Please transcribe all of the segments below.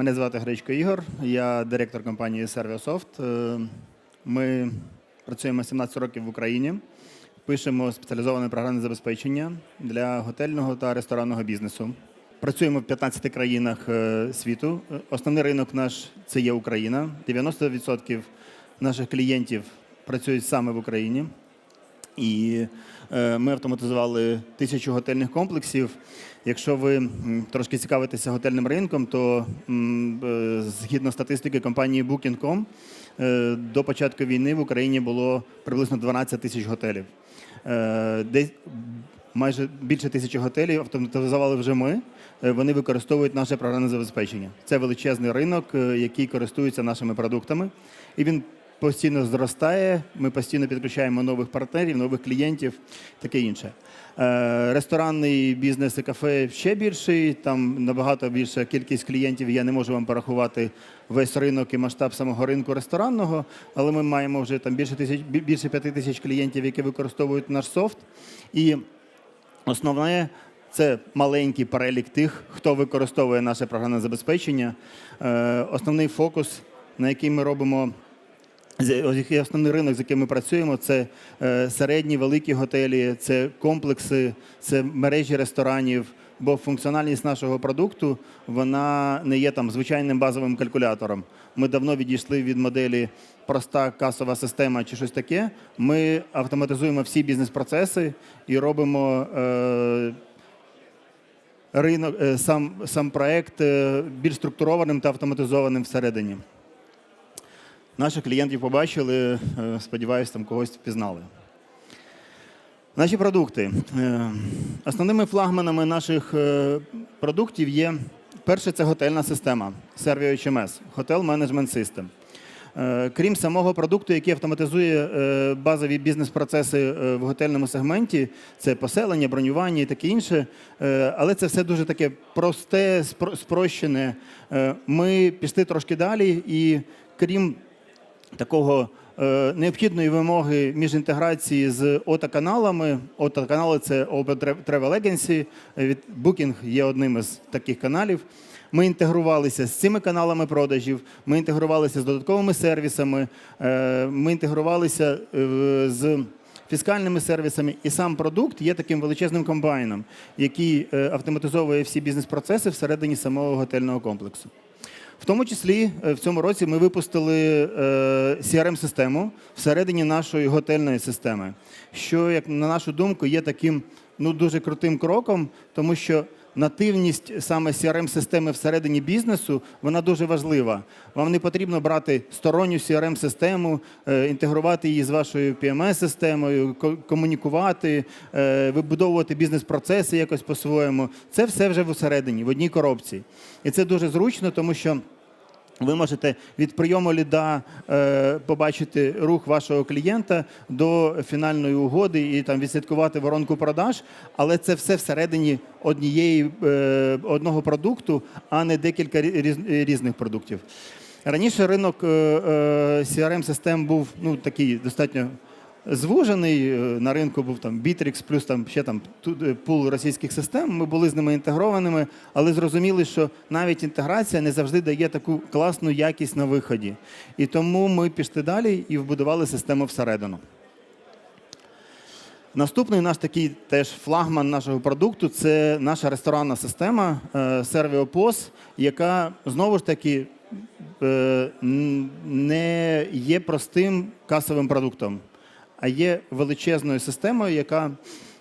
Мене звати Гречко Ігор, я директор компанії Serviosoft. Е, Ми працюємо 17 років в Україні, пишемо спеціалізоване програмне забезпечення для готельного та ресторанного бізнесу. Працюємо в 15 країнах е, світу. Основний ринок наш це є Україна. 90% наших клієнтів працюють саме в Україні. І е, ми автоматизували тисячу готельних комплексів. Якщо ви трошки цікавитеся готельним ринком, то е, згідно статистики компанії Booking.com, е, до початку війни в Україні було приблизно 12 тисяч готелів. Десь майже більше тисячі готелів автоматизували вже ми. Вони використовують наше програмне забезпечення. Це величезний ринок, який користується нашими продуктами, і він постійно зростає. Ми постійно підключаємо нових партнерів, нових клієнтів, таке інше. Е, Ресторанний бізнес і кафе ще більший. Там набагато більша кількість клієнтів. Я не можу вам порахувати весь ринок і масштаб самого ринку ресторанного, але ми маємо вже там більше тисяч більше п'яти тисяч клієнтів, які використовують наш софт. І Основне це маленький перелік тих, хто використовує наше програмне забезпечення. Е, Основний фокус, на який ми робимо. Основний ринок, з яким ми працюємо, це е, середні великі готелі, це комплекси, це мережі ресторанів. Бо функціональність нашого продукту вона не є там звичайним базовим калькулятором. Ми давно відійшли від моделі проста касова система чи щось таке. Ми автоматизуємо всі бізнес-процеси і робимо е, ринок, е, сам, сам проект е, більш структурованим та автоматизованим всередині. Наших клієнтів побачили, е, сподіваюся, там когось впізнали. Наші продукти. Е, Основними флагманами наших е, продуктів є перше це готельна система Servio HMS, Hotel Management System. Крім самого продукту, який автоматизує базові бізнес-процеси в готельному сегменті, це поселення, бронювання і таке інше. Але це все дуже таке просте, спро- спрощене. Ми пішли трошки далі, і крім такого е, необхідної вимоги між інтеграції з ОТА-каналами. ОТА-канали це Open Travel Agency. Е, Від Booking є одним із таких каналів. Ми інтегрувалися з цими каналами продажів, ми інтегрувалися з додатковими сервісами, е, ми інтегрувалися з фіскальними сервісами, і сам продукт є таким величезним комбайном, який автоматизовує всі бізнес-процеси всередині самого готельного комплексу. В тому числі е, в цьому році ми випустили е, CRM-систему всередині нашої готельної системи, що, як на нашу думку, є таким ну, дуже крутим кроком, тому що нативність саме CRM-системи всередині бізнесу вона дуже важлива. Вам не потрібно брати сторонню CRM-систему, е, інтегрувати її з вашою PMS-системою, ко- комунікувати, е, вибудовувати бізнес-процеси якось по-своєму. Це все вже всередині, в одній коробці. І це дуже зручно, тому що. Ви можете від прийому ліда е, побачити рух вашого клієнта до фінальної угоди і там відслідкувати воронку продаж, але це все всередині однієї е, одного продукту, а не декілька різ- різних продуктів. Раніше ринок е, е, CRM-систем був ну, такий достатньо звужений. Е, На ринку був там Bittrex, плюс там ще там тут, е, пул російських систем. Ми були з ними інтегрованими, але зрозуміли, що навіть інтеграція не завжди дає таку класну якість на виході. І тому ми пішли далі і вбудували систему всередину. Наступний наш такий теж флагман нашого продукту це наша ресторанна система е, Servio POS, яка знову ж таки не є простим касовим продуктом, а є величезною системою, яка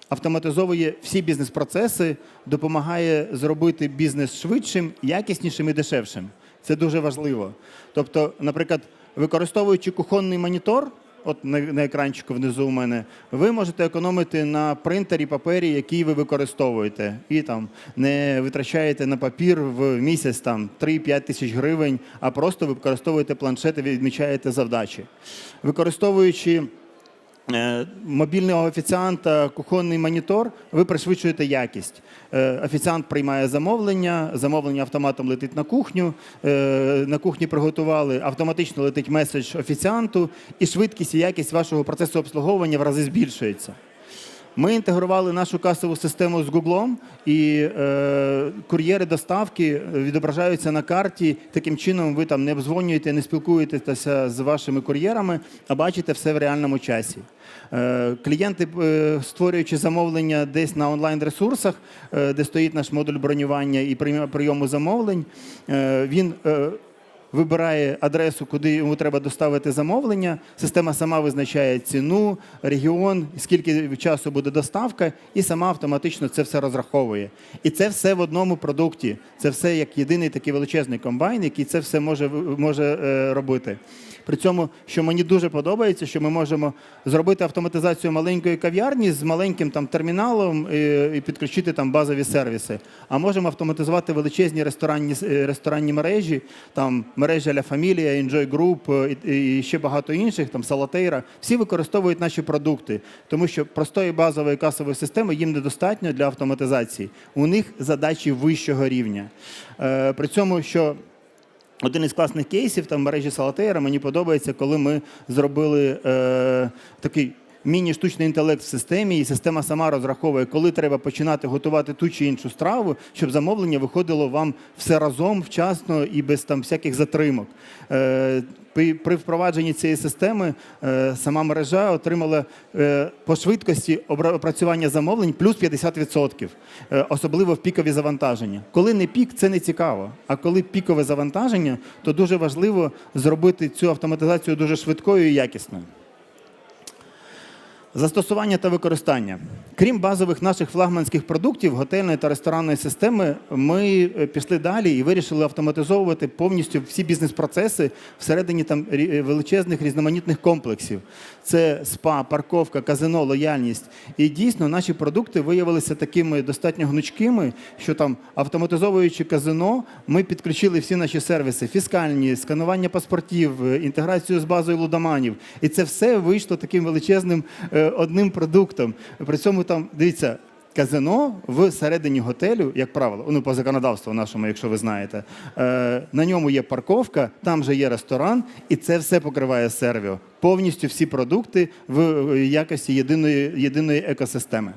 автоматизовує всі бізнес-процеси, допомагає зробити бізнес швидшим, якіснішим і дешевшим. Це дуже важливо. Тобто, наприклад, використовуючи кухонний монітор, от на, екранчику внизу у мене, ви можете економити на принтері папері, який ви використовуєте, і там не витрачаєте на папір в місяць там 3-5 тисяч гривень, а просто використовуєте планшет і відмічаєте завдачі. Використовуючи мобільного офіціанта, кухонний монітор, ви пришвидшуєте якість. Е, Офіціант приймає замовлення, замовлення автоматом летить на кухню, е, на кухні приготували, автоматично летить меседж офіціанту, і швидкість і якість вашого процесу обслуговування в рази збільшується. Ми інтегрували нашу касову систему з Гуглом, і е, кур'єри доставки відображаються на карті. Таким чином, ви там не обдзвонюєте, не спілкуєтеся з вашими кур'єрами, а бачите все в реальному часі. Е, Клієнти, е, створюючи замовлення десь на онлайн-ресурсах, е, де стоїть наш модуль бронювання і прийому замовлень, він вибирає адресу, куди йому треба доставити замовлення. Система сама визначає ціну, регіон, скільки часу буде доставка, і сама автоматично це все розраховує. І це все в одному продукті. Це все як єдиний такий величезний комбайн, який це все може, може робити. При цьому, що мені дуже подобається, що ми можемо зробити автоматизацію маленької кав'ярні з маленьким там терміналом і, підключити там базові сервіси. А можемо автоматизувати величезні ресторанні, е, ресторанні мережі, там мережа Ля Фамілія, Enjoy Group е, і, і ще багато інших, там Салатейра. Всі використовують наші продукти, тому що простої базової касової системи їм недостатньо для автоматизації. У них задачі вищого рівня. Е, при цьому, що один із класних кейсів там мережі Салатейра. Мені подобається, коли ми зробили е, такий міні-штучний інтелект в системі, і система сама розраховує, коли треба починати готувати ту чи іншу страву, щоб замовлення виходило вам все разом, вчасно і без там всяких затримок. Е, при, впровадженні цієї системи е, сама мережа отримала е, по швидкості опрацювання замовлень плюс 50%, е, особливо в пікові завантаження. Коли не пік, це не цікаво. А коли пікове завантаження, то дуже важливо зробити цю автоматизацію дуже швидкою і якісною. Застосування та використання. Крім базових наших флагманських продуктів, готельної та ресторанної системи, ми е, пішли далі і вирішили автоматизовувати повністю всі бізнес-процеси всередині там е, величезних різноманітних комплексів. Це спа, парковка, казино, лояльність. І дійсно наші продукти виявилися такими достатньо гнучкими, що там автоматизовуючи казино, ми підключили всі наші сервіси: фіскальні, сканування паспортів, е, інтеграцію з базою лудоманів. І це все вийшло таким величезним одним продуктом. При цьому там дивіться. Казино всередині готелю, як правило, ну по законодавству нашому, якщо ви знаєте, е, на ньому є парковка, там же є ресторан, і це все покриває сервіо. Повністю всі продукти в е, якості єдиної, єдиної екосистеми.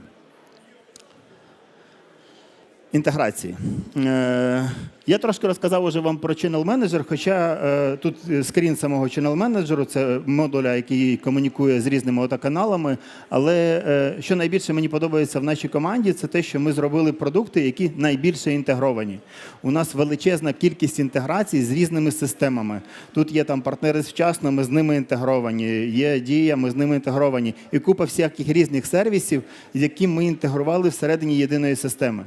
Інтеграції. Е, я трошки розказав уже вам про Channel Manager, хоча е, тут скрін самого Channel Manager, це модуля, який комунікує з різними каналами. Але е, що найбільше мені подобається в нашій команді, це те, що ми зробили продукти, які найбільше інтегровані. У нас величезна кількість інтеграцій з різними системами. Тут є там партнери з вчасно, ми з ними інтегровані, є дія, ми з ними інтегровані, і купа всяких різних сервісів, які ми інтегрували всередині єдиної системи.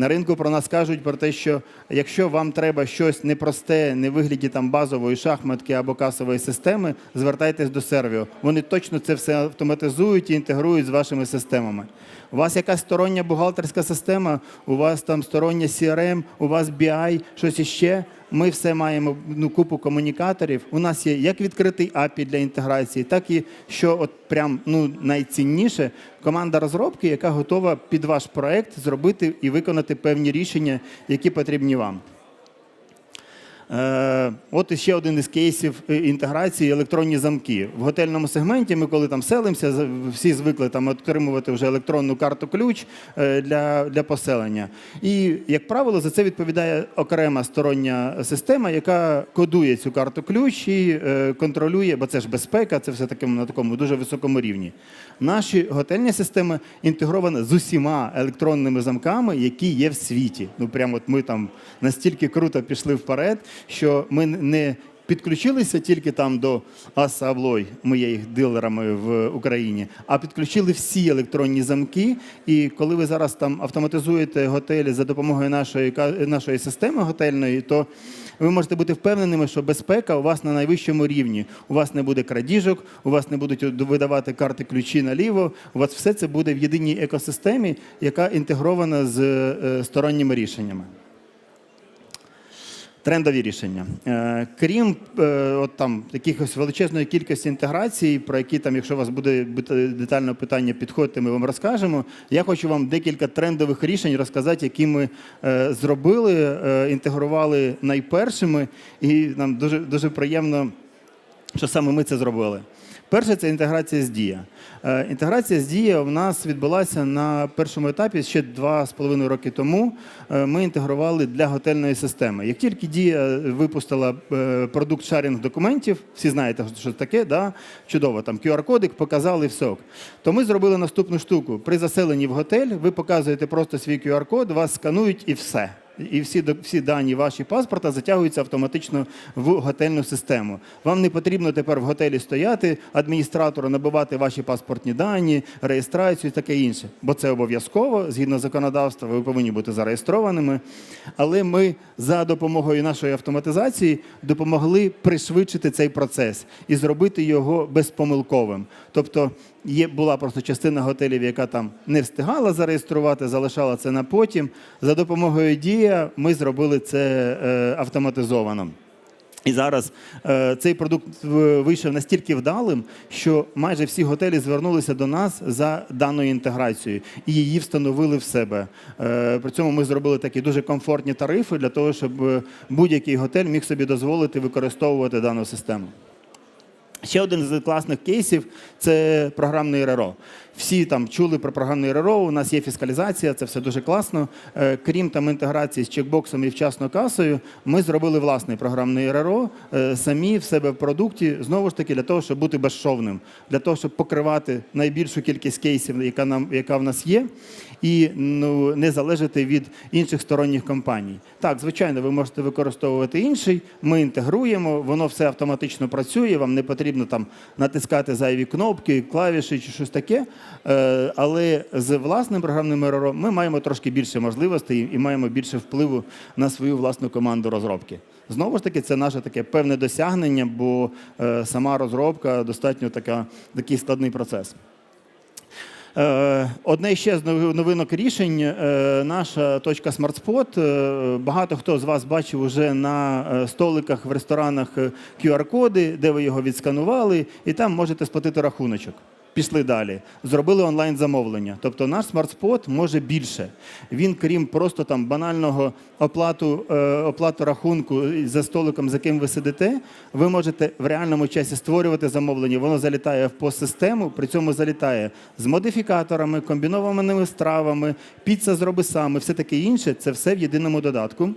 На ринку про нас кажуть про те, що якщо вам треба щось непросте, не вигляді там базової шахматки або касової системи, звертайтесь до сервіо. Вони точно це все автоматизують і інтегрують з вашими системами. У вас якась стороння бухгалтерська система, у вас там стороння CRM, у вас BI, щось іще. Ми все маємо ну, купу комунікаторів. У нас є як відкритий API для інтеграції, так і що от прям ну найцінніше команда розробки, яка готова під ваш проект зробити і виконати певні рішення, які потрібні вам. Е, От іще один із кейсів е, інтеграції електронні замки. В готельному сегменті ми, коли там селимося, всі звикли там отримувати вже електронну карту ключ е, для, для поселення. І, як правило, за це відповідає окрема стороння система, яка кодує цю карту ключ і контролює, бо це ж безпека, це все таки на такому дуже високому рівні. Наші готельні системи інтегровані з усіма електронними замками, які є в світі. Ну прямо от ми там настільки круто пішли вперед, що ми не підключилися тільки там до Аса Аблой, ми є їх дилерами в Україні, а підключили всі електронні замки. І коли ви зараз там автоматизуєте готелі за допомогою нашої, нашої системи готельної, то ви можете бути впевненими, що безпека у вас на найвищому рівні. У вас не буде крадіжок, у вас не будуть видавати карти ключі наліво. У вас все це буде в єдиній екосистемі, яка інтегрована з е, сторонніми рішеннями. Трендові рішення. Е, Крім е, от там якихось величезної кількості інтеграцій, про які там, якщо у вас буде детальне питання, підходьте, ми вам розкажемо. Я хочу вам декілька трендових рішень розказати, які ми е, зробили, інтегрували найпершими, і нам дуже, дуже приємно, що саме ми це зробили. Перше це інтеграція з Дія. Е, Інтеграція з Дія в нас відбулася на першому етапі ще два з половиною роки тому. Е, Ми інтегрували для готельної системи. Як тільки Дія випустила е, продукт шарінг документів, всі знаєте, що таке, да? чудово, там QR-кодик показали все. То ми зробили наступну штуку. При заселенні в готель ви показуєте просто свій QR-код, вас сканують і все. І всі, всі дані ваші паспорта затягуються автоматично в готельну систему. Вам не потрібно тепер в готелі стояти, адміністратору набивати ваші паспортні дані, реєстрацію і таке інше. Бо це обов'язково, згідно законодавства, ви повинні бути зареєстрованими. Але ми за допомогою нашої автоматизації допомогли пришвидшити цей процес і зробити його безпомилковим. Тобто є, була просто частина готелів, яка там не встигала зареєструвати, залишала це на потім. За допомогою Дія ми зробили це е, автоматизовано. І зараз е, цей продукт вийшов настільки вдалим, що майже всі готелі звернулися до нас за даною інтеграцією і її встановили в себе. Е, при цьому ми зробили такі дуже комфортні тарифи для того, щоб е, будь-який готель міг собі дозволити використовувати дану систему. Ще один з класних кейсів це програмний РРО. Всі там чули про програмний РРО, у нас є фіскалізація, це все дуже класно. Е, Крім там інтеграції з чекбоксом і вчасною касою, ми зробили власний програмний РРО е, самі в себе в продукті, знову ж таки, для того, щоб бути безшовним, для того, щоб покривати найбільшу кількість кейсів, яка нам яка в нас є, і ну, не залежати від інших сторонніх компаній. Так, звичайно, ви можете використовувати інший. Ми інтегруємо, воно все автоматично працює. Вам не потрібно там натискати зайві кнопки, клавіші чи щось таке. Е, Але з власним програмним РРО ми маємо трошки більше можливостей і маємо більше впливу на свою власну команду розробки. Знову ж таки, це наше таке певне досягнення, бо е, сама розробка достатньо така, такий складний процес. Е, Одне ще з нови- новинок рішень е, наша точка SmartSpot. Е, Багато хто з вас бачив уже на столиках в ресторанах QR-коди, де ви його відсканували, і там можете сплатити рахуночок. Пішли далі, зробили онлайн замовлення. Тобто наш смартспот може більше. Він, крім просто там банального оплату, е, оплату рахунку за столиком, за ким ви сидите, ви можете в реальному часі створювати замовлення. Воно залітає в постсистему, при цьому залітає з модифікаторами, комбінованими стравами, піца зроби саме, все таке інше. Це все в єдиному додатку.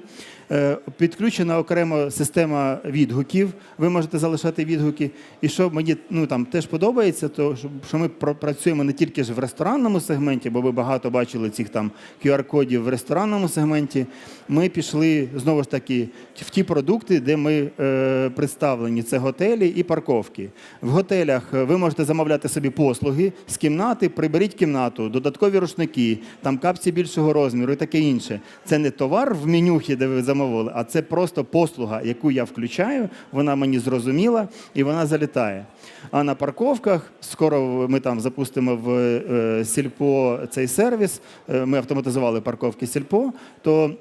Е, Підключена окремо система відгуків. Ви можете залишати відгуки. І що мені ну там теж подобається, то що- ми працюємо не тільки ж в ресторанному сегменті, бо ви багато бачили цих там QR-кодів в ресторанному сегменті. Ми пішли знову ж таки в ті продукти, де ми е, представлені. Це готелі і парковки. В готелях е, ви можете замовляти собі послуги з кімнати, приберіть кімнату, додаткові рушники, там капці більшого розміру і таке інше. Це не товар в менюхі, де ви замовили, а це просто послуга, яку я включаю. Вона мені зрозуміла і вона залітає. А на парковках скоро ми там запустимо в е, Сільпо цей сервіс. е, Ми автоматизували парковки Сільпо, то е,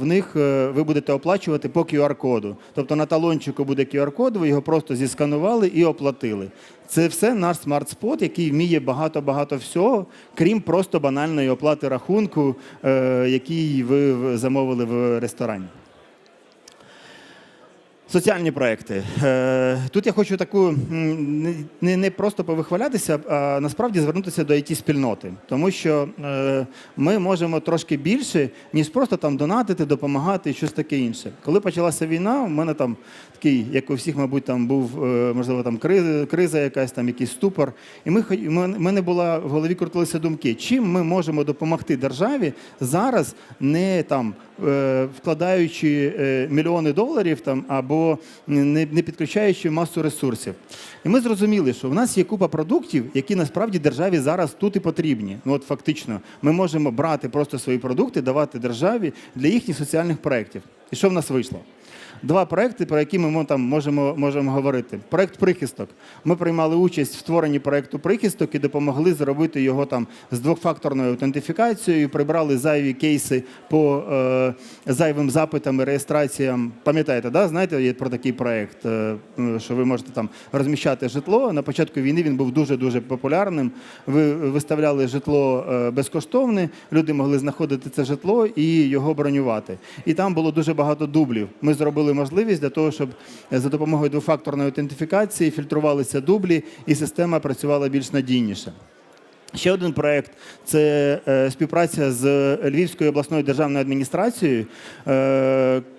в них ви будете оплачувати по QR-коду. Тобто на талончику буде QR-код, ви його просто зісканували і оплатили. Це все наш смарт-спот, який вміє багато-багато всього, крім просто банальної оплати рахунку, е, який ви замовили в ресторані. Соціальні проекти. Е, Тут я хочу таку не- не, просто повихвалятися, а насправді звернутися до it спільноти, тому що е, ми можемо трошки більше, ніж просто там донатити, допомагати і щось таке інше. Коли почалася війна, у мене там такий, як у всіх, мабуть, там був е, можливо там криза, якась, там якийсь ступор. І ми мене- була в голові крутилися думки, чим ми можемо допомогти державі зараз, не там вкладаючи мільйони доларів там або не, не підключаючи масу ресурсів. І ми зрозуміли, що в нас є купа продуктів, які насправді державі зараз тут і потрібні. Ну от фактично, ми можемо брати просто свої продукти, давати державі для їхніх соціальних проєктів. І що в нас вийшло? Два проекти, про які ми там можемо, можемо говорити. Проект прихисток. Ми приймали участь в створенні проекту прихисток і допомогли зробити його там з двохфакторною аутентифікацією, прибрали зайві кейси по е, зайвим запитам і реєстраціям. Пам'ятаєте, да? знаєте, є про такий проект, е, е, що ви можете там розміщати житло. На початку війни він був дуже дуже популярним. Ви виставляли житло е, безкоштовне, люди могли знаходити це житло і його бронювати. І там було дуже багато. Багато дублів. Ми зробили можливість для того, щоб е, за допомогою двофакторної аутентифікації фільтрувалися дублі, і система працювала більш надійніше. Ще один проект це е, співпраця з Львівською обласною державною адміністрацією.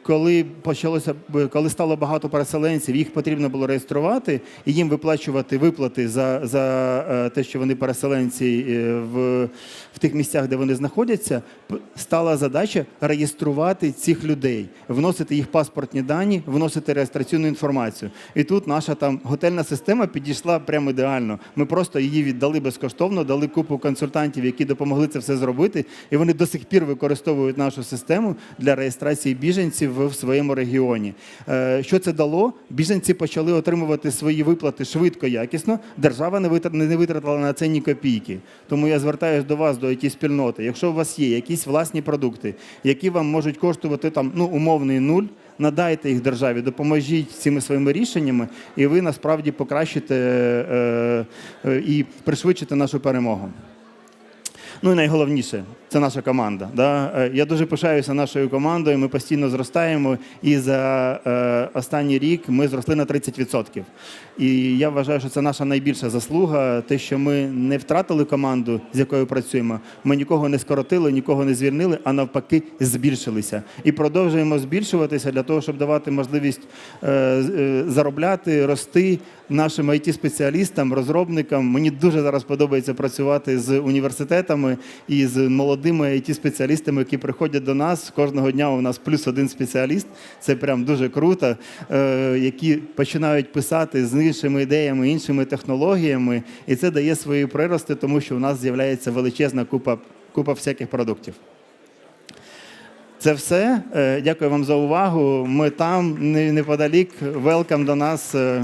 Коли почалося коли стало багато переселенців, їх потрібно було реєструвати і їм виплачувати виплати за, за е, те, що вони переселенці е, в, в тих місцях, де вони знаходяться. Стала задача реєструвати цих людей, вносити їх паспортні дані, вносити реєстраційну інформацію. І тут наша там готельна система підійшла прямо ідеально. Ми просто її віддали безкоштовно, дали купу консультантів, які допомогли це все зробити. І вони до сих пір використовують нашу систему для реєстрації біженців в своєму регіоні. Е, Що це дало? Біженці почали отримувати свої виплати швидко, якісно. Держава не витр- витратила на це ні копійки. Тому я звертаюся до вас, до it спільноти. Якщо у вас є якісь власні продукти, які вам можуть коштувати там ну умовний нуль. Надайте їх державі, допоможіть цими своїми рішеннями, і ви насправді покращите е, е, і пришвидшите нашу перемогу. Ну і найголовніше це наша команда. Да? Е, Я дуже пишаюся нашою командою. Ми постійно зростаємо, і за е, останній рік ми зросли на 30%. І я вважаю, що це наша найбільша заслуга, те, що ми не втратили команду, з якою працюємо. Ми нікого не скоротили, нікого не звільнили, а навпаки, збільшилися. І продовжуємо збільшуватися для того, щоб давати можливість е, е, заробляти, рости нашим it спеціалістам розробникам. Мені дуже зараз подобається працювати з університетами і з молодими it спеціалістами які приходять до нас. Кожного дня у нас плюс один спеціаліст. Це прям дуже круто, е, які починають писати з іншими ідеями, іншими технологіями, і це дає свої прирости, тому що у нас з'являється величезна купа, купа всяких продуктів. Це все. Е, Дякую вам за увагу. Ми там неподалік. Велкам до нас. е,